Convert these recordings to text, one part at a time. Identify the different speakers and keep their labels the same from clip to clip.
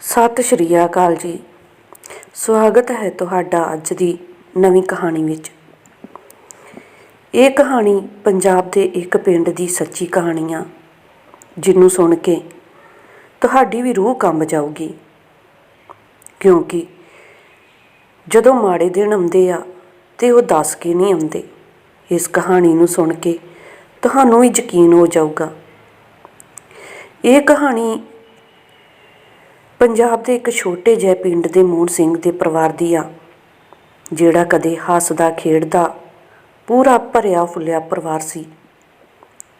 Speaker 1: ਸਤਿ ਸ਼੍ਰੀ ਅਕਾਲ ਜੀ। ਸਵਾਗਤ ਹੈ ਤੁਹਾਡਾ ਅੱਜ ਦੀ ਨਵੀਂ ਕਹਾਣੀ ਵਿੱਚ। ਇਹ ਕਹਾਣੀ ਪੰਜਾਬ ਦੇ ਇੱਕ ਪਿੰਡ ਦੀ ਸੱਚੀ ਕਹਾਣੀ ਆ ਜਿਹਨੂੰ ਸੁਣ ਕੇ ਤੁਹਾਡੀ ਵੀ ਰੂਹ ਕੰਬ ਜਾਊਗੀ। ਕਿਉਂਕਿ ਜਦੋਂ ਮਾੜੇ ਦਿਨ ਆਉਂਦੇ ਆ ਤੇ ਉਹ ਦੱਸ ਕੇ ਨਹੀਂ ਆਉਂਦੇ, ਇਸ ਕਹਾਣੀ ਨੂੰ ਸੁਣ ਕੇ ਤੁਹਾਨੂੰ ਵੀ ਯਕੀਨ ਹੋ ਜਾਊਗਾ। ਇਹ ਕਹਾਣੀ ਪੰਜਾਬ ਦੇ ਇੱਕ ਛੋਟੇ ਜਿਹੇ ਪਿੰਡ ਦੇ ਮੋਹਨ ਸਿੰਘ ਦੇ ਪਰਿਵਾਰ ਦੀ ਆ ਜਿਹੜਾ ਕਦੇ ਹੱਸਦਾ, ਖੇਡਦਾ, ਪੂਰਾ ਭਰਿਆ, ਫੁੱਲਿਆ ਪਰਿਵਾਰ ਸੀ।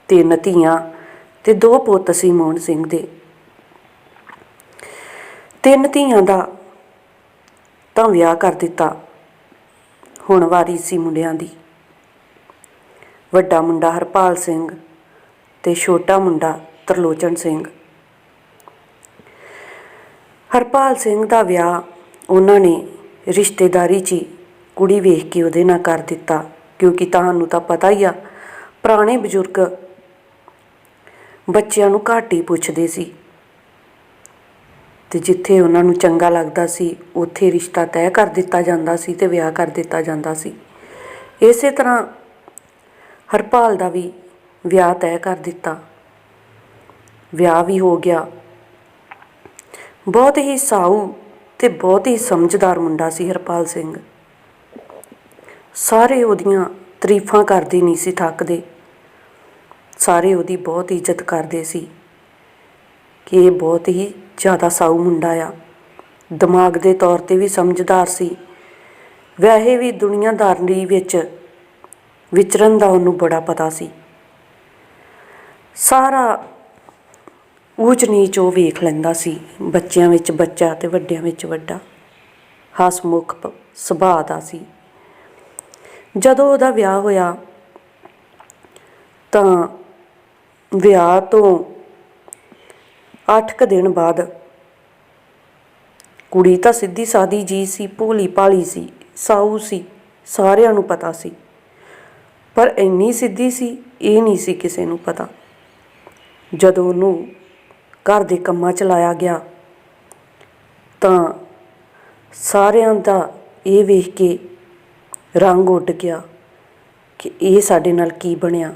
Speaker 1: ਤਿੰਨ ਧੀਆਂ ਤੇ ਦੋ ਪੁੱਤ ਸੀ ਮੋਹਨ ਸਿੰਘ ਦੇ। ਤਿੰਨ ਧੀਆਂ ਦਾ ਤਾਂ ਵਿਆਹ ਕਰ ਦਿੱਤਾ। ਹੁਣ ਵਾਰੀ ਸੀ ਮੁੰਡਿਆਂ ਦੀ। ਵੱਡਾ ਮੁੰਡਾ ਹਰਪਾਲ ਸਿੰਘ ਤੇ ਛੋਟਾ ਮੁੰਡਾ ਤਰਲੋਚਨ ਸਿੰਘ। ਹਰਪਾਲ ਸਿੰਘ ਦਾ ਵਿਆਹ ਉਹਨਾਂ ਨੇ ਰਿਸ਼ਤੇਦਾਰੀ 'ਚ ਹੀ ਕੁੜੀ ਵੇਖ ਕੇ ਉਹਦੇ ਨਾਲ ਕਰ ਦਿੱਤਾ, ਕਿਉਂਕਿ ਤੁਹਾਨੂੰ ਤਾਂ ਪਤਾ ਹੀ ਆ, ਪੁਰਾਣੇ ਬਜ਼ੁਰਗ ਬੱਚਿਆਂ ਨੂੰ ਘੱਟ ਹੀ ਪੁੱਛਦੇ ਸੀ। ਤੇ ਜਿੱਥੇ ਉਹਨਾਂ ਨੂੰ ਚੰਗਾ ਲੱਗਦਾ ਸੀ, ਉੱਥੇ ਰਿਸ਼ਤਾ ਤੈਅ ਕਰ ਦਿੱਤਾ ਜਾਂਦਾ ਸੀ ਤੇ ਵਿਆਹ ਕਰ ਦਿੱਤਾ ਜਾਂਦਾ ਸੀ। ਇਸੇ ਤਰ੍ਹਾਂ ਹਰਪਾਲ ਦਾ ਵੀ ਵਿਆਹ ਤੈਅ ਕਰ ਦਿੱਤਾ। ਵਿਆਹ ਵੀ ਹੋ ਗਿਆ। ਬਹੁਤ ਹੀ ਸਾਊ ਤੇ ਬਹੁਤ ਹੀ ਸਮਝਦਾਰ ਮੁੰਡਾ ਸੀ ਹਰਪਾਲ ਸਿੰਘ। ਸਾਰੇ ਉਹਦੀਆਂ ਤਾਰੀਫਾਂ ਕਰਦੇ ਨਹੀਂ ਸੀ ਥੱਕਦੇ। ਸਾਰੇ ਉਹਦੀ ਬਹੁਤ ਇੱਜ਼ਤ ਕਰਦੇ ਸੀ ਕਿ ਇਹ ਬਹੁਤ ਹੀ ਜ਼ਿਆਦਾ ਸਾਊ ਮੁੰਡਾ ਆ। ਦਿਮਾਗ ਦੇ ਤੌਰ ਤੇ ਵੀ ਸਮਝਦਾਰ ਸੀ। ਵੈਸੇ ਵੀ ਦੁਨੀਆਦਾਰੀ ਵਿੱਚ ਵਿਚਰਨ ਦਾ ਉਹਨੂੰ ਬੜਾ ਪਤਾ ਸੀ। ਸਾਰਾ ਊਚ ਨੀਚ ਉਹ ਵੇਖ ਲੈਂਦਾ ਸੀ, ਬੱਚਿਆਂ ਵਿੱਚ ਬੱਚਾ ਤੇ ਵੱਡਿਆਂ ਵਿੱਚ ਵੱਡਾ। ਹਸਮੁਖ ਸੁਭਾਅ ਦਾ ਸੀ। ਜਦੋਂ ਉਹਦਾ ਵਿਆਹ ਹੋਇਆ, ਤਾਂ ਵਿਆਹ ਤੋਂ 8 ਕੁ ਦਿਨ ਬਾਅਦ ਕੁੜੀ ਤਾਂ ਸਿੱਧੀ ਸਾਦੀ ਜੀ ਸੀ, ਭੋਲੀ ਭਾਲੀ ਸੀ, ਸਾਊ ਸੀ, ਸਾਰਿਆਂ ਨੂੰ ਪਤਾ ਸੀ। ਪਰ ਇੰਨੀ ਸਿੱਧੀ ਸੀ, ਇਹ ਨਹੀਂ ਸੀ ਕਿਸੇ ਨੂੰ ਪਤਾ। ਜਦੋਂ ਉਹਨੂੰ ਘਰ ਦੇ ਕੰਮਾਂ ਚ ਲਾਇਆ ਗਿਆ। ਤਾਂ ਸਾਰਿਆਂ ਦਾ ਇਹ ਵੇਖ ਕੇ ਰੰਗ ਉੱਡ ਗਿਆ ਕਿ ਇਹ ਸਾਡੇ ਨਾਲ ਕੀ ਬਣਿਆ।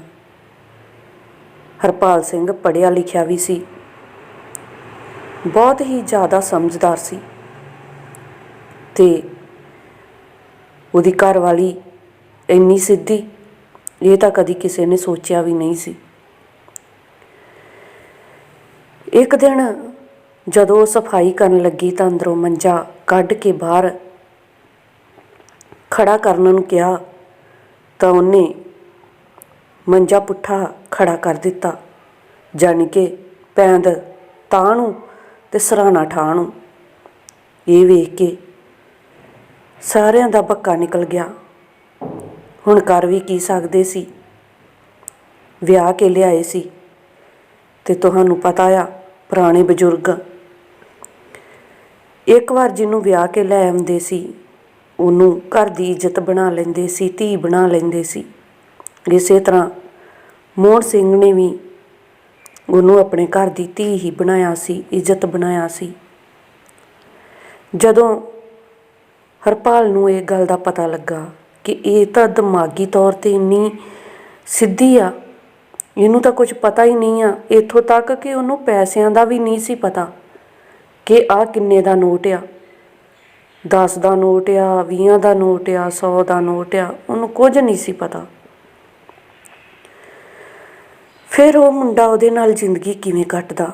Speaker 1: ਹਰਪਾਲ ਸਿੰਘ ਪੜ੍ਹਿਆ ਲਿਖਿਆ ਵੀ ਸੀ। ਬਹੁਤ ਹੀ ਜ਼ਿਆਦਾ ਸਮਝਦਾਰ ਸੀ ਤੇ ਉਹਦੀ ਘਰ ਵਾਲੀ ਇੰਨੀ ਸਿੱਧੀ, ਇਹ ਤਾਂ ਕਦੀ ਕਿਸੇ ਨੇ ਸੋਚਿਆ ਵੀ ਨਹੀਂ ਸੀ। ਇੱਕ ਦਿਨ ਜਦੋਂ ਸਫ਼ਾਈ ਕਰਨ ਲੱਗੀ ਤਾਂ ਅੰਦਰੋਂ ਮੰਜਾ ਕੱਢ ਕੇ ਬਾਹਰ ਖੜਾ ਕਰਨ ਨੂੰ ਕਿਹਾ, ਤਾਂ ਉਹਨੇ ਮੰਜਾ ਪੁੱਠਾ ਖੜਾ ਕਰ ਦਿੱਤਾ, ਜਾਣੀ ਕਿ ਪੈਂਦ ਤਾਂ ਨੂੰ ਤੇ ਸਰਾਣਾ ਠਾਹ ਨੂੰ ਇਹ ਵੇਖ ਕੇ ਸਾਰਿਆਂ ਦਾ ਬੱਕਾ ਨਿਕਲ ਗਿਆ। ਹੁਣ ਕਰ ਵੀ ਕੀ ਸਕਦੇ ਸੀ? ਵਿਆਹ ਕੇ ਲਿਆਏ ਸੀ ਤੇ ਤੁਹਾਨੂੰ ਪਤਾ ਆ ਪੁਰਾਣੇ ਬਜ਼ੁਰਗ। ਇੱਕ ਵਾਰ ਜਿਹਨੂੰ ਵਿਆਹ ਕੇ ਲੈ ਆਉਂਦੇ ਸੀ, ਉਹਨੂੰ ਘਰ ਦੀ ਇੱਜ਼ਤ ਬਣਾ ਲੈਂਦੇ ਸੀ, ਧੀ ਬਣਾ ਲੈਂਦੇ ਸੀ। ਇਸੇ ਤਰ੍ਹਾਂ ਮੋਹਨ ਸਿੰਘ ਨੇ ਵੀ ਉਹਨੂੰ ਆਪਣੇ ਘਰ ਦੀ ਧੀ ਹੀ ਬਣਾਇਆ ਸੀ, ਇੱਜ਼ਤ ਬਣਾਇਆ ਸੀ। ਜਦੋਂ ਹਰਪਾਲ ਨੂੰ ਇਹ ਗੱਲ ਦਾ ਪਤਾ ਲੱਗਾ ਕਿ ਇਹ ਤਾਂ ਦਿਮਾਗੀ ਤੌਰ ਤੇ ਇੰਨੀ ਸਿੱਧੀ ਆ ਇਹਨੂੰ ਤਾਂ ਕੁਝ ਪਤਾ ਹੀ ਨਹੀਂ ਆ। ਇੱਥੋਂ ਤੱਕ ਕਿ ਉਹਨੂੰ ਪੈਸਿਆਂ ਦਾ ਵੀ ਨਹੀਂ ਸੀ ਪਤਾ ਕਿ ਆ ਕਿੰਨੇ ਦਾ ਨੋਟ ਆ। 10 ਦਾ ਨੋਟ ਆ 20 ਦਾ ਨੋਟ ਆ 100 ਦਾ ਨੋਟ ਆ, ਉਹਨੂੰ ਕੁਝ ਨਹੀਂ ਸੀ ਪਤਾ। ਫਿਰ ਉਹ ਮੁੰਡਾ ਉਹਦੇ ਨਾਲ ਜ਼ਿੰਦਗੀ ਕਿਵੇਂ ਕੱਟਦਾ?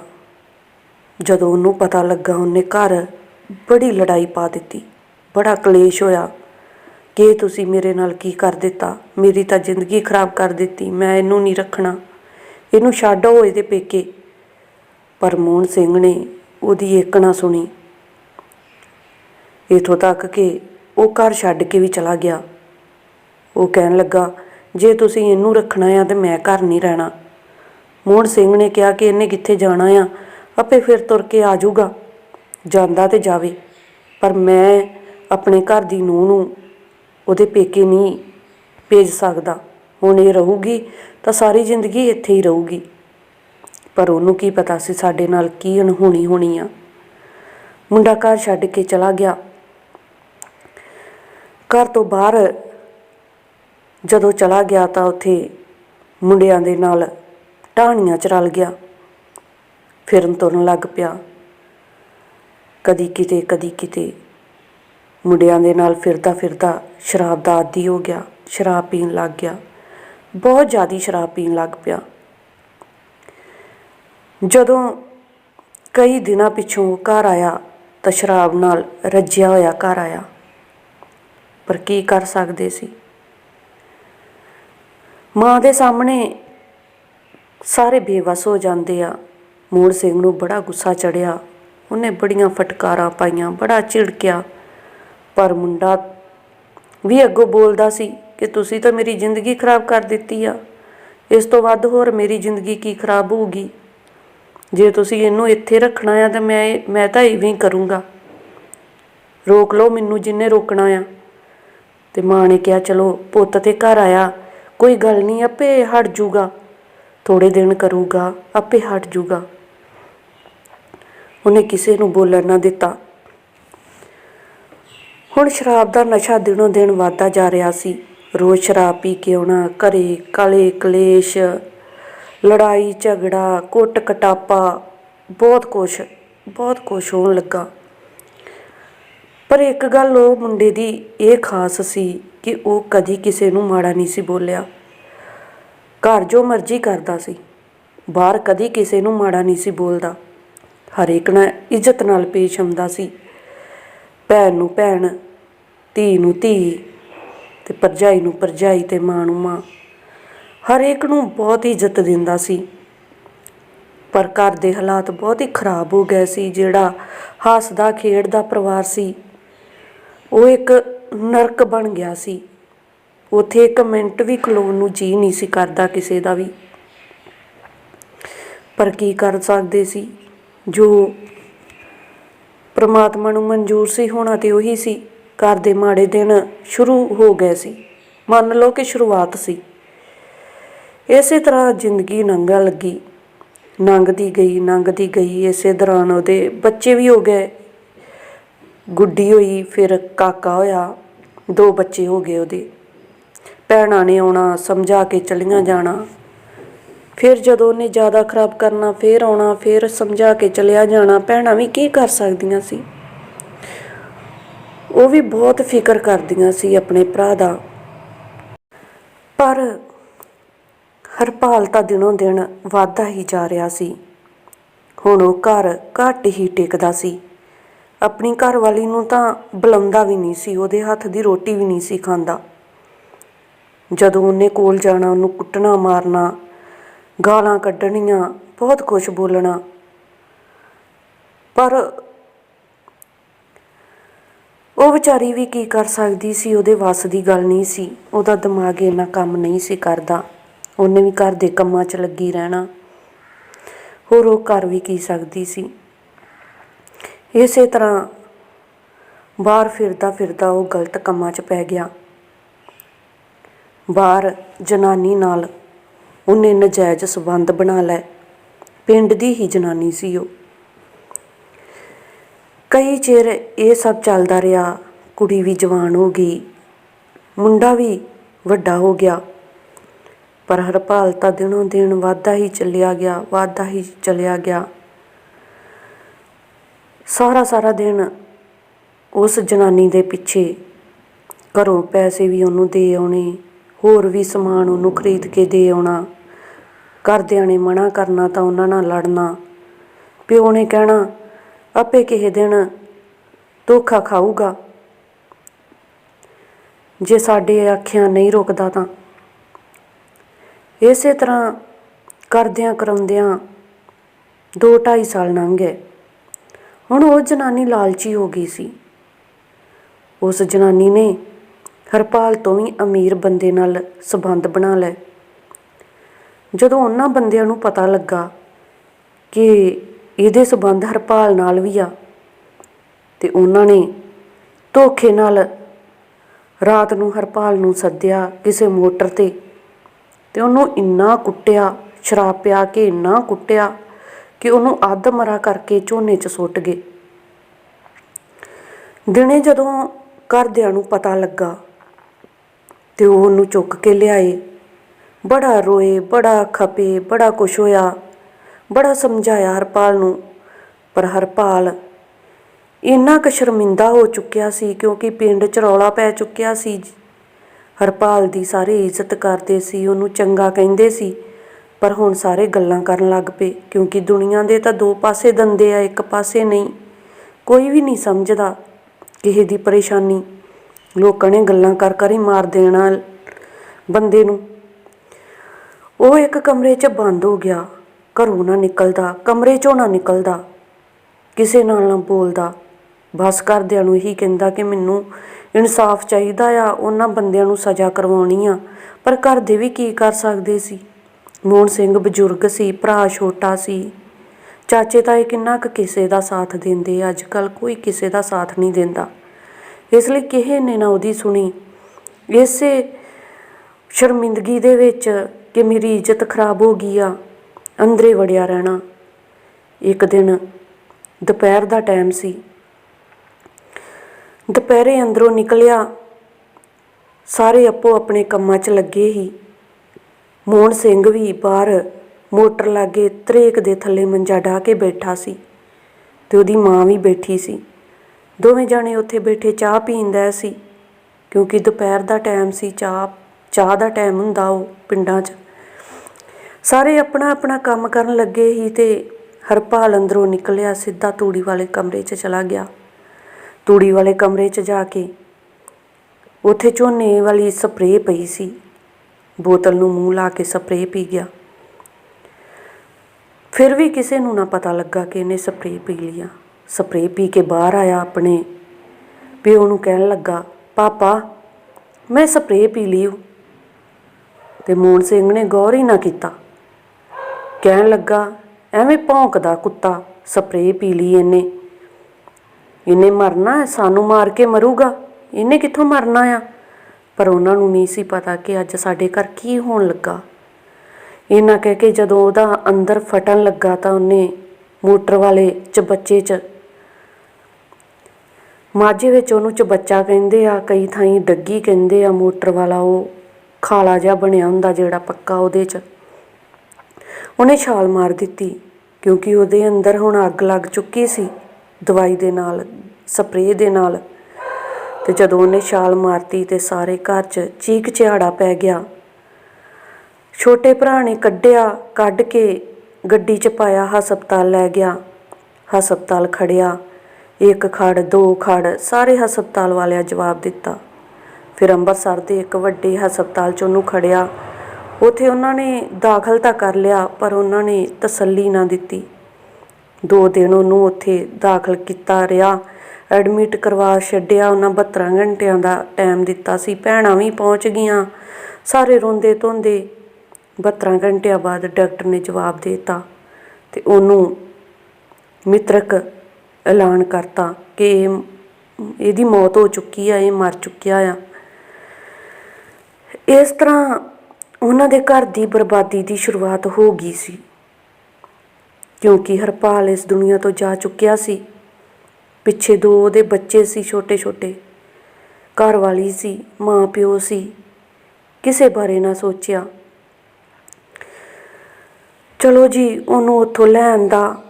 Speaker 1: ਜਦੋਂ ਉਹਨੂੰ ਪਤਾ ਲੱਗਾ ਉਹਨੇ ਘਰ ਬੜੀ ਲੜਾਈ ਪਾ ਦਿੱਤੀ। ਬੜਾ ਕਲੇਸ਼ ਹੋਇਆ ਕਿ ਤੁਸੀਂ ਮੇਰੇ ਨਾਲ ਕੀ ਕਰ ਦਿੱਤਾ? ਮੇਰੀ ਤਾਂ ਜ਼ਿੰਦਗੀ ਖਰਾਬ ਕਰ ਦਿੱਤੀ, ਮੈਂ ਇਹਨੂੰ ਨਹੀਂ ਰੱਖਣਾ। ਇਹਨੂੰ ਛੱਡ ਛੱਡੋ ਇਹਦੇ ਪੇਕੇ। ਪਰ ਮੋਹਨ ਸਿੰਘ ਨੇ ਉਹਦੀ ਇੱਕ ਨਾ ਸੁਣੀ। ਇਥੋਂ ਤੱਕ ਕਿ ਉਹ ਘਰ ਛੱਡ ਕੇ ਵੀ ਚਲਾ ਗਿਆ। ਉਹ ਕਹਿਣ ਲੱਗਾ, ਜੇ ਤੁਸੀਂ ਇਹਨੂੰ ਰੱਖਣਾ ਆ ਤੇ ਮੈਂ ਘਰ ਨਹੀਂ ਰਹਿਣਾ। ਮੋਹਨ ਸਿੰਘ ਨੇ ਕਿਹਾ ਕਿ ਇਹਨੇ ਕਿੱਥੇ ਜਾਣਾ ਆ? ਆਪੇ ਫਿਰ ਤੁਰ ਕੇ ਆ ਜਾਊਗਾ। ਜਾਂਦਾ ਤੇ ਜਾਵੇ। ਪਰ ਮੈਂ ਆਪਣੇ ਘਰ ਦੀ ਨੂੰਹ ਨੂੰ ਉਹਦੇ ਪੇਕੇ ਨਹੀਂ ਭੇਜ ਸਕਦਾ। ਹੁਣ ਇਹ ਰਹੂਗੀ ਤਾਂ ਸਾਰੀ ਜ਼ਿੰਦਗੀ ਇੱਥੇ ਹੀ ਰਹੂਗੀ। ਪਰ ਉਹਨੂੰ ਕੀ ਪਤਾ ਸੀ ਸਾਡੇ ਨਾਲ ਕੀ ਅਣਹੋਣੀ ਹੋਣੀ ਆ। ਮੁੰਡਾ ਘਰ ਛੱਡ ਕੇ ਚਲਾ ਗਿਆ। ਘਰ ਤੋਂ ਬਾਹਰ ਜਦੋਂ ਚਲਾ ਗਿਆ ਤਾਂ ਉੱਥੇ ਮੁੰਡਿਆਂ ਦੇ ਨਾਲ ਟਾਹਣੀਆਂ ਚ ਰਲ ਗਿਆ। ਫਿਰਨ ਤੁਰਨ ਲੱਗ ਪਿਆ। ਕਦੀ ਕਿਤੇ ਕਦੀ ਕਿਤੇ ਮੁੰਡਿਆਂ ਦੇ ਨਾਲ ਫਿਰਦਾ ਫਿਰਦਾ ਸ਼ਰਾਬ ਦਾ ਆਦੀ ਹੋ ਗਿਆ, ਸ਼ਰਾਬ ਪੀਣ ਲੱਗ ਗਿਆ। ਬਹੁਤ ਜ਼ਿਆਦਾ ਸ਼ਰਾਬ ਪੀਣ ਲੱਗ ਪਿਆ। ਜਦੋਂ ਕਈ ਦਿਨਾਂ ਪਿੱਛੋਂ ਘਰ ਆਇਆ ਤਾਂ ਸ਼ਰਾਬ ਨਾਲ ਰੱਜਿਆ ਹੋਇਆ ਘਰ ਆਇਆ। ਪਰ ਕੀ ਕਰ ਸਕਦੇ ਸੀ? ਮਾਂ ਦੇ ਸਾਹਮਣੇ ਸਾਰੇ ਬੇਵਸ ਹੋ ਜਾਂਦੇ ਆ। ਮੋੜ ਸਿੰਘ ਨੂੰ ਬੜਾ ਗੁੱਸਾ ਚੜਿਆ। ਉਹਨੇ ਬੜੀਆਂ ਫਟਕਾਰਾਂ ਪਾਈਆਂ, ਬੜਾ ਝਿੜਕਿਆ। ਪਰ ਮੁੰਡਾ ਵੀ ਅੱਗੋਂ ਬੋਲਦਾ ਸੀ ਕਿ ਤੁਸੀਂ ਤਾਂ ਮੇਰੀ ਜ਼ਿੰਦਗੀ ਖਰਾਬ ਕਰ ਦਿੱਤੀ ਆ। ਇਸ ਤੋਂ ਵੱਧ ਹੋਰ ਮੇਰੀ ਜ਼ਿੰਦਗੀ ਕੀ ਖਰਾਬ ਹੋਊਗੀ? ਜੇ ਤੁਸੀਂ ਇਹਨੂੰ ਇੱਥੇ ਰੱਖਣਾ ਆ, ਤਾਂ ਮੈਂ ਮੈਂ ਤਾਂ ਇਵੇਂ ਹੀ ਕਰੂੰਗਾ। ਰੋਕ ਲਓ ਮੈਨੂੰ ਜਿੰਨੇ ਰੋਕਣਾ ਆ। ਤੇ ਮਾਂ ਨੇ ਕਿਹਾ, ਚਲੋ, ਪੁੱਤ ਤੇ ਘਰ ਆਇਆ। ਕੋਈ ਗੱਲ ਨਹੀਂ, ਆਪੇ ਹਟ ਜੂਗਾ। ਥੋੜੇ ਦਿਨ ਕਰੂਗਾ, ਆਪੇ ਹਟ ਜੂਗਾ। ਉਹਨੇ ਕਿਸੇ ਨੂੰ ਬੋਲਣ ਨਾ ਦਿੱਤਾ। ਹੁਣ ਸ਼ਰਾਬ ਦਾ ਨਸ਼ਾ ਦਿਨੋਂ ਦਿਨ ਵੱਧਦਾ ਜਾ ਰਿਹਾ ਸੀ। ਰੋਜ਼ ਸ਼ਰਾਬ ਪੀ ਕੇ ਆਉਣਾ ਘਰੇ ਕਾਲੇ ਕਲੇਸ਼, ਲੜਾਈ ਝਗੜਾ, ਕੁੱਟ ਕਟਾਪਾ, ਬਹੁਤ ਕੁਛ ਬਹੁਤ ਕੁਛ ਹੋਣ ਲੱਗਾ। ਪਰ ਇੱਕ ਗੱਲ ਉਹ ਮੁੰਡੇ ਦੀ ਇਹ ਖਾਸ ਸੀ ਕਿ ਉਹ ਕਦੀ ਕਿਸੇ ਨੂੰ ਮਾੜਾ ਨਹੀਂ ਸੀ ਬੋਲਿਆ। ਘਰ ਜੋ ਮਰਜ਼ੀ ਕਰਦਾ ਸੀ, ਬਾਹਰ ਕਦੀ ਕਿਸੇ ਨੂੰ ਮਾੜਾ ਨਹੀਂ ਸੀ ਬੋਲਦਾ। ਹਰੇਕ ਨਾਲ ਇੱਜ਼ਤ ਨਾਲ ਪੇਸ਼ ਆਉਂਦਾ ਸੀ। ਭੈਣ ਨੂੰ ਭੈਣ, ਧੀ ਨੂੰ ਧੀ ਤੇ ਪਰਜਾਈ ਨੂੰ ਪਰਜਾਈ ਤੇ ਮਾਂ ਨੂੰ ਮਾਂ। ਹਰੇਕ ਨੂੰ ਬਹੁਤ ਇੱਜ਼ਤ ਦਿੰਦਾ ਸੀ। ਪਰ ਘਰ ਦੇ ਹਾਲਾਤ ਬਹੁਤ ਹੀ ਖਰਾਬ ਹੋ ਗਏ ਸੀ, ਜਿਹੜਾ ਹੱਸਦਾ ਖੇਡਦਾ ਪਰਿਵਾਰ ਸੀ, ਉਹ ਇੱਕ ਨਰਕ ਬਣ ਗਿਆ ਸੀ। ਉਥੇ ਇੱਕ ਮਿੰਟ ਵੀ ਖਲੋਣ ਨੂੰ ਜੀ ਨਹੀਂ ਸੀ ਕਰਦਾ ਕਿਸੇ ਦਾ ਵੀ। ਪਰ ਕੀ ਕਰ ਸਕਦੇ ਸੀ? ਜੋ ਪ੍ਰਮਾਤਮਾ ਨੂੰ ਮਨਜ਼ੂਰ ਸੀ ਹੋਣਾ ਤੇ ਉਹੀ ਸੀ। ਘਰ ਦੇ ਮਾੜੇ ਦਿਨ ਸ਼ੁਰੂ ਹੋ ਗਏ ਸੀ। ਮੰਨ ਲਓ ਕਿ ਸ਼ੁਰੂਆਤ ਸੀ। ਇਸੇ ਤਰ੍ਹਾਂ ਜ਼ਿੰਦਗੀ ਨੰਗਾ ਲੱਗੀ। ਲੰਘਦੀ ਗਈ ਲੰਘਦੀ ਗਈ। ਇਸੇ ਦੌਰਾਨ ਉਹਦੇ ਬੱਚੇ ਵੀ ਹੋ ਗਏ। ਗੁੱਡੀ ਹੋਈ, ਫਿਰ ਕਾਕਾ ਹੋਇਆ। ਦੋ ਬੱਚੇ ਹੋ ਗਏ ਉਹਦੇ। ਭੈਣਾਂ ਨੇ ਆਉਣਾ, ਸਮਝਾ ਕੇ ਚਲੀਆਂ ਜਾਣਾ। ਫਿਰ ਜਦੋਂ ਉਹਨੇ ਜ਼ਿਆਦਾ ਖਰਾਬ ਕਰਨਾ, ਫਿਰ ਆਉਣਾ, ਫਿਰ ਸਮਝਾ ਕੇ ਚਲਿਆ ਜਾਣਾ। ਭੈਣਾਂ ਵੀ ਕੀ ਕਰ ਸਕਦੀਆਂ ਸੀ? ਉਹ ਵੀ ਬਹੁਤ ਫਿਕਰ ਕਰਦੀਆਂ ਸੀ ਆਪਣੇ ਭਰਾ ਦਾ। ਪਰ ਹਰਪਾਲ ਤਾਂ ਦਿਨੋਂ ਦਿਨ ਵਾਧਾ ਹੀ ਜਾ ਰਿਹਾ ਸੀ। ਹੁਣ ਉਹ ਘਰ ਘੱਟ ਹੀ ਟਿਕਦਾ ਸੀ। ਆਪਣੀ ਘਰਵਾਲੀ ਨੂੰ ਤਾਂ ਬੁਲਾਉਂਦਾ ਵੀ ਨਹੀਂ ਸੀ, ਉਹਦੇ ਹੱਥ ਦੀ ਰੋਟੀ ਵੀ ਨਹੀਂ ਸੀ ਖਾਂਦਾ। ਜਦੋਂ ਉਹਨੇ ਕੋਲ ਜਾਣਾ, ਉਹਨੂੰ ਕੁੱਟਣਾ, ਮਾਰਨਾ, ਗਾਲਾਂ ਕੱਢਣੀਆਂ, ਬਹੁਤ ਕੁਝ ਬੋਲਣਾ। ਪਰ ਉਹ ਵਿਚਾਰੀ ਵੀ ਕੀ ਕਰ ਸਕਦੀ ਸੀ, ਉਹਦੇ ਵੱਸ ਦੀ ਗੱਲ ਨਹੀਂ ਸੀ। ਉਹਦਾ ਦਿਮਾਗ ਇੰਨਾ ਕੰਮ ਨਹੀਂ ਸੀ ਕਰਦਾ। ਉਹਨੇ ਵੀ ਘਰ ਦੇ ਕੰਮਾਂ 'ਚ ਲੱਗੀ ਰਹਿਣਾ। ਹੋਰ ਉਹ ਕਰ ਵੀ ਕੀ ਸਕਦੀ ਸੀ। ਇਸੇ ਤਰ੍ਹਾਂ ਬਾਹਰ ਫਿਰਦਾ ਫਿਰਦਾ ਉਹ ਗਲਤ ਕੰਮਾਂ 'ਚ ਪੈ ਗਿਆ। ਬਾਹਰ ਜਨਾਨੀ ਨਾਲ ਉਹਨੇ ਨਜਾਇਜ਼ ਸਬੰਧ ਬਣਾ ਲਏ। ਪਿੰਡ ਦੀ ਹੀ ਜਨਾਨੀ ਸੀ ਉਹ। ਕਈ ਚਿਰ ਇਹ ਸਭ ਚੱਲਦਾ ਰਿਹਾ। ਕੁੜੀ ਵੀ ਜਵਾਨ ਹੋ ਗਈ, ਮੁੰਡਾ ਵੀ ਵੱਡਾ ਹੋ ਗਿਆ। ਪਰ ਹਰਪਾਲ ਤਾਂ ਦਿਨੋਂ ਦਿਨ ਵਾਧਾ ਹੀ ਚੱਲਿਆ ਗਿਆ, ਵਾਧਾ ਹੀ ਚੱਲਿਆ ਗਿਆ। ਸਾਰਾ ਸਾਰਾ ਦਿਨ ਉਸ ਜਨਾਨੀ ਦੇ ਪਿੱਛੇ, ਘਰੋਂ ਪੈਸੇ ਵੀ ਉਹਨੂੰ ਦੇ ਆਉਣੇ, ਹੋਰ ਵੀ ਸਮਾਨ ਉਹਨੂੰ ਖਰੀਦ ਕੇ ਦੇ ਆਉਣਾ। ਘਰਦਿਆਂ ਨੇ ਮਨਾ ਕਰਨਾ ਤਾਂ ਉਹਨਾਂ ਨਾਲ ਲੜਨਾ। ਪਿਓ ਨੇ ਕਹਿਣਾ ਆਪੇ ਕਿਸੇ ਦਿਨ ਧੋਖਾ ਖਾਊਗਾ। ਜੇ ਸਾਡੇ ਆਖਿਆਂ ਨਹੀਂ ਰੁਕਦਾ ਤਾਂ। ਇਸੇ ਤਰ੍ਹਾਂ ਕਰਦਿਆਂ ਕਰਾਉਂਦਿਆਂ 2.5 ਸਾਲ ਲੰਘ ਗਏ। ਹੁਣ ਉਹ ਜਨਾਨੀ ਲਾਲਚੀ ਹੋ ਗਈ ਸੀ। ਉਸ ਜਨਾਨੀ ਨੇ ਹਰਪਾਲ ਤੋਂ ਵੀ ਅਮੀਰ ਬੰਦੇ ਨਾਲ ਸਬੰਧ ਬਣਾ ਲਏ। ਜਦੋਂ ਉਹਨਾਂ ਬੰਦਿਆਂ ਨੂੰ ਪਤਾ ਲੱਗਾ ਕਿ ਇਹਦੇ ਸਬੰਧ ਹਰਪਾਲ ਨਾਲ ਵੀ ਆ। ਤੇ ਉਹਨਾਂ ਨੇ ਧੋਖੇ ਨਾਲ ਰਾਤ ਨੂੰ ਹਰਪਾਲ ਨੂੰ ਸੱਦਿਆ ਕਿਸੇ ਮੋਟਰ ਤੇ। ਤੇ ਉਹਨੂੰ ਇੰਨਾ ਕੁੱਟਿਆ, ਸ਼ਰਾਬ ਪਿਆ ਕੇ ਇੰਨਾ ਕੁੱਟਿਆ ਕਿ ਉਹਨੂੰ ਅੱਧ ਮਰਾ ਕਰਕੇ ਝੋਨੇ 'ਚ ਸੁੱਟ ਗਏ। ਦਿਨੇ ਜਦੋਂ ਘਰਦਿਆਂ ਨੂੰ ਪਤਾ ਲੱਗਾ ਤੇ ਉਹ ਉਹਨੂੰ ਚੁੱਕ ਕੇ ਲਿਆਏ। ਬੜਾ ਰੋਏ, ਬੜਾ ਖਪੇ, ਬੜਾ ਕੁਛ ਹੋਇਆ। ਬੜਾ ਸਮਝਾਇਆ ਹਰਪਾਲ ਨੂੰ। ਪਰ ਹਰਪਾਲ ਇੰਨਾ ਕੁ ਸ਼ਰਮਿੰਦਾ ਹੋ ਚੁੱਕਿਆ ਸੀ ਕਿਉਂਕਿ ਪਿੰਡ ਚ ਰੌਲਾ ਪੈ ਚੁੱਕਿਆ ਸੀ। ਹਰਪਾਲ ਦੀ ਸਾਰੇ ਇੱਜ਼ਤ ਕਰਦੇ ਸੀ, ਉਹਨੂੰ ਚੰਗਾ ਕਹਿੰਦੇ ਸੀ, ਪਰ ਹੁਣ ਸਾਰੇ ਗੱਲਾਂ ਕਰਨ ਲੱਗ ਪਏ ਕਿਉਂਕਿ ਦੁਨੀਆ ਦੇ ਤਾਂ ਦੋ ਪਾਸੇ ਦੰਦੇ ਆ, ਇੱਕ ਪਾਸੇ ਨਹੀਂ। ਕੋਈ ਵੀ ਨਹੀਂ ਸਮਝਦਾ ਕਿਸੇ ਦੀ ਪਰੇਸ਼ਾਨੀ। ਲੋਕਾਂ ਨੇ ਗੱਲਾਂ ਕਰ ਕਰ ਹੀ ਮਾਰ ਦੇਣਾ ਬੰਦੇ ਨੂੰ। ਉਹ ਇੱਕ ਕਮਰੇ 'ਚ ਬੰਦ ਹੋ ਗਿਆ। ਘਰੋਂ ਨਾ ਨਿਕਲਦਾ, ਕਮਰੇ 'ਚੋਂ ਨਾ ਨਿਕਲਦਾ। ਕਿਸੇ ਨਾਲ ਨਾ ਬੋਲਦਾ। ਬਸ ਘਰਦਿਆਂ ਨੂੰ ਇਹੀ ਕਹਿੰਦਾ ਕਿ ਮੈਨੂੰ ਇਨਸਾਫ ਚਾਹੀਦਾ ਆ, ਉਹਨਾਂ ਬੰਦਿਆਂ ਨੂੰ ਸਜ਼ਾ ਕਰਵਾਉਣੀ ਆ। ਪਰ ਘਰ ਦੇ ਵੀ ਕੀ ਕਰ ਸਕਦੇ ਸੀ? ਮੋਹਨ ਸਿੰਘ ਬਜ਼ੁਰਗ ਸੀ, ਭਰਾ ਛੋਟਾ ਸੀ। ਚਾਚੇ ਤਾਏ ਕਿੰਨਾ ਕੁ ਕਿਸੇ ਦਾ ਸਾਥ ਦਿੰਦੇ ਅੱਜ ਕੱਲ ਕੋਈ ਕਿਸੇ ਦਾ ਸਾਥ ਨਹੀਂ ਦਿੰਦਾ। ਇਸ ਲਈ ਕਿਸੇ ਨੇ ਨਾ ਉਹਦੀ ਸੁਣੀ। ਇਸੇ ਸ਼ਰਮਿੰਦਗੀ ਦੇ ਵਿੱਚ ਕਿ ਮੇਰੀ ਇੱਜ਼ਤ ਖਰਾਬ ਹੋ ਗਈ ਆ। ਅੰਦਰੇ ਵੜਿਆ ਰਹਿਣਾ। ਇੱਕ ਦਿਨ ਦੁਪਹਿਰ ਦਾ ਟਾਈਮ ਸੀ। ਦੁਪਹਿਰੇ ਅੰਦਰੋਂ ਨਿਕਲਿਆ। ਸਾਰੇ ਆਪੋ ਆਪਣੇ ਕੰਮਾਂ 'ਚ ਲੱਗੇ ਹੀ। ਮੋਹਨ ਸਿੰਘ ਵੀ ਬਾਹਰ ਮੋਟਰ ਲਾਗੇ ਤਰੇਕ ਦੇ ਥੱਲੇ ਮੰਜਾ ਢਾ ਕੇ ਬੈਠਾ ਸੀ ਤੇ ਉਹਦੀ ਮਾਂ ਵੀ ਬੈਠੀ ਸੀ। ਦੋਵੇਂ ਜਾਣੇ ਉੱਥੇ ਬੈਠੇ ਚਾਹ ਪੀਂਦਾ ਸੀ। ਕਿਉਂਕਿ ਦੁਪਹਿਰ ਦਾ ਟਾਈਮ ਸੀ, ਚਾਹ ਚਾਹ ਦਾ ਟਾਈਮ ਹੁੰਦਾ ਉਹ ਪਿੰਡਾਂ 'ਚ। ਸਾਰੇ ਆਪਣਾ ਆਪਣਾ ਕੰਮ ਕਰਨ ਲੱਗੇ ਹੀ ਤੇ ਹਰਪਾਲ ਅੰਦਰੋਂ ਨਿਕਲਿਆ, ਸਿੱਧਾ ਤੂੜੀ ਵਾਲੇ ਕਮਰੇ 'ਚ ਚਲਾ ਗਿਆ। ਤੂੜੀ ਵਾਲੇ ਕਮਰੇ 'ਚ ਜਾ ਕੇ ਉੱਥੇ ਝੋਨੇ ਵਾਲੀ ਸਪਰੇਅ ਪਈ ਸੀ। ਬੋਤਲ ਨੂੰ ਮੂੰਹ ਲਾ ਕੇ ਸਪਰੇਅ ਪੀ ਗਿਆ। ਫਿਰ ਵੀ ਕਿਸੇ ਨੂੰ ਨਾ ਪਤਾ ਲੱਗਾ ਕਿ ਇਹਨੇ ਸਪਰੇਅ ਪੀ ਲਿਆ। ਸਪਰੇਅ ਪੀ ਕੇ ਬਾਹਰ ਆਇਆ ਆਪਣੇ। ਪਿਓ ਨੂੰ ਕਹਿਣ ਲੱਗਾ, ਪਾਪਾ, ਮੈਂ ਸਪਰੇਅ ਪੀ ਲਈ ਓ। ਤੇ ਮੋਹਨ ਸਿੰਘ ਨੇ ਗੌਰ ਹੀ ਨਾ ਕੀਤਾ। ਕਹਿਣ ਲੱਗਾ, ਐਵੇਂ ਭੌਂਕਦਾ ਕੁੱਤਾ, ਸਪਰੇਅ ਪੀ ਲਈ ਇਹਨੇ। ਇਹਨੇ ਮਰਨਾ ਸਾਨੂੰ ਮਾਰ ਕੇ ਮਰੂਗਾ। ਇਹਨੇ ਕਿੱਥੋਂ ਮਰਨਾ ਆ? ਪਰ ਉਹਨਾਂ ਨੂੰ ਨਹੀਂ ਸੀ ਪਤਾ ਕਿ ਅੱਜ ਸਾਡੇ ਘਰ ਕੀ ਹੋਣ ਲੱਗਾ। ਇਹਨਾਂ ਕਹਿ ਕੇ ਜਦੋਂ ਉਹਦਾ ਅੰਦਰ ਫਟਣ ਲੱਗਾ ਤਾਂ ਉਹਨੇ ਮੋਟਰ ਵਾਲੇ ਚਬੱਚੇ 'ਚ ਮਾਝੇ ਵਿੱਚ ਉਹਨੂੰ ਚਬੱਚਾ ਕਹਿੰਦੇ ਆ, ਕਈ ਥਾਈਂ ਡੱਗੀ ਕਹਿੰਦੇ ਆ ਮੋਟਰ ਵਾਲਾ, ਉਹ ਖਾਲਾ ਜਿਹਾ ਬਣਿਆ ਹੁੰਦਾ ਜਿਹੜਾ ਪੱਕਾ ਉਹਦੇ 'ਚ। ਉਹਨੇ ਛਾਲ ਮਾਰ ਦਿੱਤੀ, ਕਿਉਂਕਿ ਉਹਦੇ ਅੰਦਰ ਹੁਣ ਅੱਗ ਲੱਗ ਚੁੱਕੀ ਸੀ, ਦਵਾਈ ਦੇ ਨਾਲ, ਸਪਰੇਅ ਦੇ ਨਾਲ। ਤੇ ਜਦੋਂ ਉਹਨੇ ਛਾਲ ਮਾਰਤੀ ਤੇ ਸਾਰੇ ਘਰ 'ਚ ਚੀਕ ਚਿਹਾੜਾ ਪੈ ਗਿਆ। ਛੋਟੇ ਭਰਾ ਨੇ ਕੱਢਿਆ, ਕੱਢ ਕੇ ਗੱਡੀ 'ਚ ਪਾਇਆ, ਹਸਪਤਾਲ ਲੈ ਗਿਆ। ਹਸਪਤਾਲ ਖੜਿਆ, ਇੱਕ ਖੜ, ਦੋ ਖੜ, ਸਾਰੇ ਹਸਪਤਾਲ ਵਾਲਿਆਂ ਜਵਾਬ ਦਿੱਤਾ। ਫਿਰ ਅੰਮ੍ਰਿਤਸਰ ਦੇ ਇੱਕ ਵੱਡੇ ਹਸਪਤਾਲ 'ਚ ਉਹਨੂੰ ਖੜਿਆ। ਉਥੇ ਉਹਨਾਂ ਨੇ ਦਾਖਲ ਤਾਂ ਕਰ ਲਿਆ, ਪਰ ਉਹਨਾਂ ਨੇ ਤਸੱਲੀ ਨਾ ਦਿੱਤੀ। ਦੋ ਦਿਨ ਉਹਨੂੰ ਉੱਥੇ ਦਾਖਲ ਕੀਤਾ ਰਿਹਾ। ਐਡਮਿਟ ਕਰਵਾ ਛੱਡਿਆ ਉਹਨਾਂ 72 ਘੰਟਿਆਂ ਦਾ ਟਾਈਮ ਦਿੱਤਾ ਸੀ। ਭੈਣਾਂ ਵੀ ਪਹੁੰਚ ਗਈਆਂ। ਸਾਰੇ ਰੋਂਦੇ ਧੋਂਦੇ। 72 ਘੰਟਿਆਂ ਬਾਅਦ ਡਾਕਟਰ ਨੇ ਜਵਾਬ ਦੇ ਦਿੱਤਾ ਤੇ ਉਹਨੂੰ ਮਿਤਰਕ ਐਲਾਨ ਕਰਤਾ ਕਿ ਇਹਦੀ ਮੌਤ ਹੋ ਚੁੱਕੀ ਆ, ਇਹ ਮਰ ਚੁੱਕਿਆ ਆ। ਇਸ ਤਰ੍ਹਾਂ ਉਹਨਾਂ ਦੇ ਘਰ ਦੀ ਬਰਬਾਦੀ ਦੀ ਸ਼ੁਰੂਆਤ ਹੋ ਗਈ ਸੀ। ਕਿਉਂਕਿ ਹਰਪਾਲ ਇਸ ਦੁਨੀਆ ਤੋਂ ਜਾ ਚੁੱਕਿਆ ਸੀ। ਪਿੱਛੇ ਦੋ ਉਹਦੇ ਬੱਚੇ ਸੀ ਛੋਟੇ ਛੋਟੇ ਘਰ ਵਾਲੀ ਸੀ ਮਾਂ ਪਿਓ ਸੀ। ਕਿਸੇ ਬਾਰੇ ਨਾ ਸੋਚਿਆ। ਚਲੋ ਜੀ, ਉਹਨੂੰ ਉੱਥੋਂ ਲੈਣ ਦਾ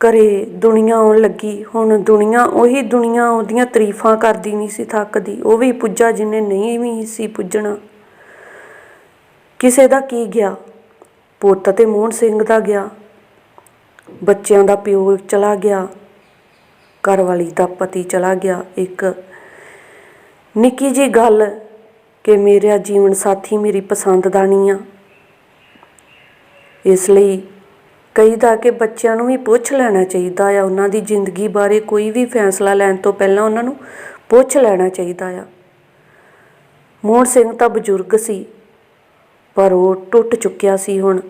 Speaker 1: ਘਰੇ ਦੁਨੀਆ ਆਉਣ ਲੱਗੀ। ਹੁਣ ਦੁਨੀਆ, ਉਹੀ ਦੁਨੀਆ ਉਹਦੀਆਂ ਤਾਰੀਫਾਂ ਕਰਦੀ ਨਹੀਂ ਸੀ ਥੱਕਦੀ। ਉਹ ਵੀ ਪੁੱਜਾ ਜਿੰਨੇ ਨਹੀਂ ਵੀ ਸੀ ਪੁੱਜਣਾ। ਕਿਸੇ ਦਾ ਕੀ ਗਿਆ? ਪੁੱਤ ਤੇ ਮੋਹਨ ਸਿੰਘ ਦਾ ਗਿਆ। ਬੱਚਿਆਂ ਦਾ ਪਿਓ ਚਲਾ ਗਿਆ। ਘਰ ਵਾਲੀ ਦਾ ਪਤੀ ਚਲਾ ਗਿਆ। ਇੱਕ ਨਿੱਕੀ ਜੀ ਗੱਲ ਕਿ ਮੇਰਾ ਜੀਵਨ ਸਾਥੀ ਮੇਰੀ ਪਸੰਦ ਦਾ ਨਹੀਂ ਆ। ਇਸ ਲਈ ਕਈ ਦਾ ਕਿ ਬੱਚਿਆਂ ਨੂੰ ਵੀ ਪੁੱਛ ਲੈਣਾ ਚਾਹੀਦਾ ਆ। ਉਹਨਾਂ ਦੀ ਜ਼ਿੰਦਗੀ ਬਾਰੇ ਕੋਈ ਵੀ ਫੈਸਲਾ ਲੈਣ ਤੋਂ ਪਹਿਲਾਂ ਉਹਨਾਂ ਨੂੰ ਪੁੱਛ ਲੈਣਾ ਚਾਹੀਦਾ ਆ। ਮੋਹਨ ਸਿੰਘ ਤਾਂ ਬਜ਼ੁਰਗ ਸੀ। ਪਰ ਉਹ ਟੁੱਟ ਚੁੱਕਿਆ ਸੀ ਹੁਣ।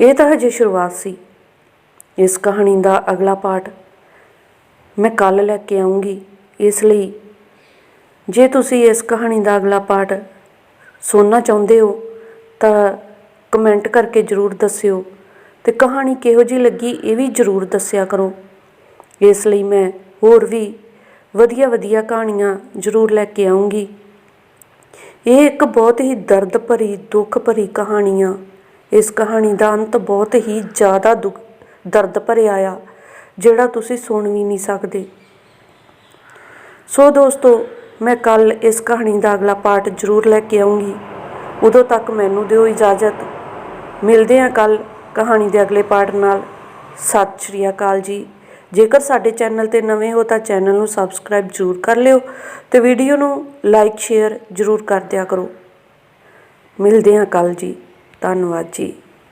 Speaker 1: ਇਹ ਤਾਂ ਹਜੇ ਸ਼ੁਰੂਆਤ ਸੀ। ਇਸ ਕਹਾਣੀ ਦਾ ਅਗਲਾ ਪਾਠ ਮੈਂ ਕੱਲ ਲੈ ਕੇ ਆਉਂਗੀ ਇਸ ਲਈ ਜੇ ਤੁਸੀਂ ਇਸ ਕਹਾਣੀ ਦਾ ਅਗਲਾ ਪਾਠ ਸੁਣਨਾ ਚਾਹੁੰਦੇ ਹੋ, ਤਾਂ ਕਮੈਂਟ ਕਰਕੇ ਜਰੂਰ ਦੱਸਿਓ ਤੇ ਕਹਾਣੀ ਕਿਹੋ ਜੀ ਲੱਗੀ ਇਹ ਵੀ ਜਰੂਰ ਦੱਸਿਆ ਕਰੋ। ਇਸ ਲਈ ਮੈਂ ਹੋਰ ਵੀ ਵਧੀਆ ਵਧੀਆ ਕਹਾਣੀਆਂ ਜ਼ਰੂਰ ਲੈ ਕੇ ਆਉਂਗੀ ਇਹ ਇੱਕ ਬਹੁਤ ਹੀ ਦਰਦ ਭਰੀ, ਦੁੱਖ ਭਰੀ ਕਹਾਣੀ ਆ। ਇਸ ਕਹਾਣੀ ਦਾ ਅੰਤ ਬਹੁਤ ਹੀ ਜ਼ਿਆਦਾ ਦੁੱਖ, ਦਰਦ ਭਰਿਆ ਆ, ਜਿਹੜਾ ਤੁਸੀਂ ਸੁਣ ਵੀ ਨਹੀਂ ਸਕਦੇ। ਸੋ ਦੋਸਤੋ, ਮੈਂ ਕੱਲ ਇਸ ਕਹਾਣੀ ਦਾ ਅਗਲਾ ਪਾਰਟ ਜ਼ਰੂਰ ਲੈ ਕੇ ਆਉਂਗੀ ਉਦੋਂ ਤੱਕ ਮੈਨੂੰ ਦਿਓ ਇਜਾਜ਼ਤ। ਮਿਲਦੇ ਹਾਂ ਕੱਲ ਕਹਾਣੀ ਦੇ ਅਗਲੇ ਪਾਰਟ ਨਾਲ। ਸਤਿ ਸ਼੍ਰੀ ਅਕਾਲ ਜੀ। ਜੇਕਰ ਸਾਡੇ ਚੈਨਲ ਤੇ ਨਵੇਂ ਹੋ ਤਾਂ ਚੈਨਲ ਨੂੰ ਸਬਸਕ੍ਰਾਈਬ ਜ਼ਰੂਰ ਕਰ ਲਿਓ ਤੇ ਵੀਡੀਓ ਨੂੰ ਲਾਈਕ, ਸ਼ੇਅਰ ਜ਼ਰੂਰ ਕਰ ਦਿਆ ਕਰੋ। ਮਿਲਦੇ ਹਾਂ ਕੱਲ ਜੀ। ਧੰਨਵਾਦ ਜੀ।